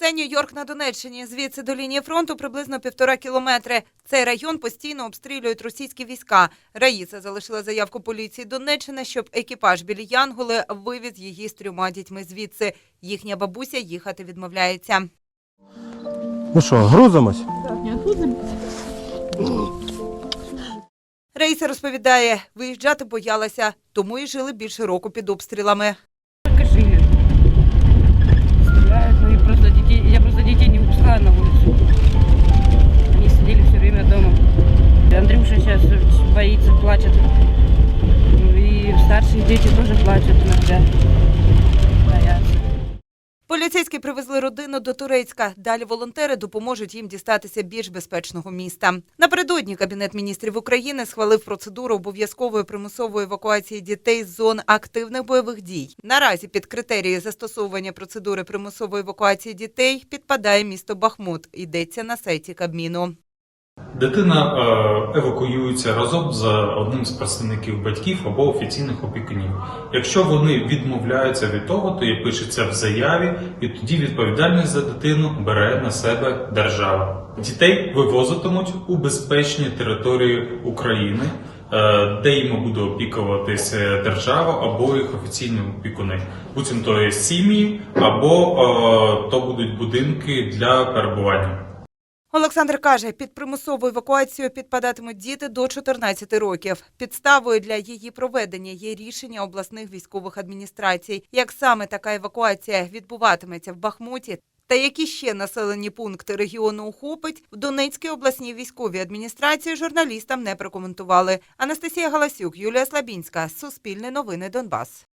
Це Нью-Йорк на Донеччині. Звідси до лінії фронту приблизно півтора кілометри. Цей район постійно обстрілюють російські війська. Раїса залишила заявку поліції Донеччини, щоб екіпаж білі Янголи вивіз її з трьома дітьми звідси. Їхня бабуся їхати відмовляється. Ну що, грузимось? Раїса розповідає, виїжджати боялася, тому і жили більше року під обстрілами. Просто детей, я просто детей не выпускала на улицу. Они сидели все время дома. Андрюша сейчас боится, плачет. Ну и старшие дети тоже плачут иногда. Поліцейські привезли родину до Турецька. Далі волонтери допоможуть їм дістатися більш безпечного міста. Напередодні Кабінет міністрів України схвалив процедуру обов'язкової примусової евакуації дітей з зон активних бойових дій. Наразі під критерії застосовування процедури примусової евакуації дітей підпадає місто Бахмут. Йдеться на сайті Кабміну. Дитина е, евакуюється разом з одним з представників батьків або офіційних опікунів. Якщо вони відмовляються від того, то є пишеться в заяві, і тоді відповідальність за дитину бере на себе держава. Дітей вивозитимуть у безпечні території України, е, де їм буде опікуватися держава або їх офіційні опікуни. Буцім то є сім'ї, або е, то будуть будинки для перебування. Олександр каже, під примусову евакуацію підпадатимуть діти до 14 років. Підставою для її проведення є рішення обласних військових адміністрацій. Як саме така евакуація відбуватиметься в Бахмуті? Та які ще населені пункти регіону охопить в Донецькій обласній військовій адміністрації журналістам не прокоментували. Анастасія Галасюк, Юлія Слабінська, Суспільне новини Донбас.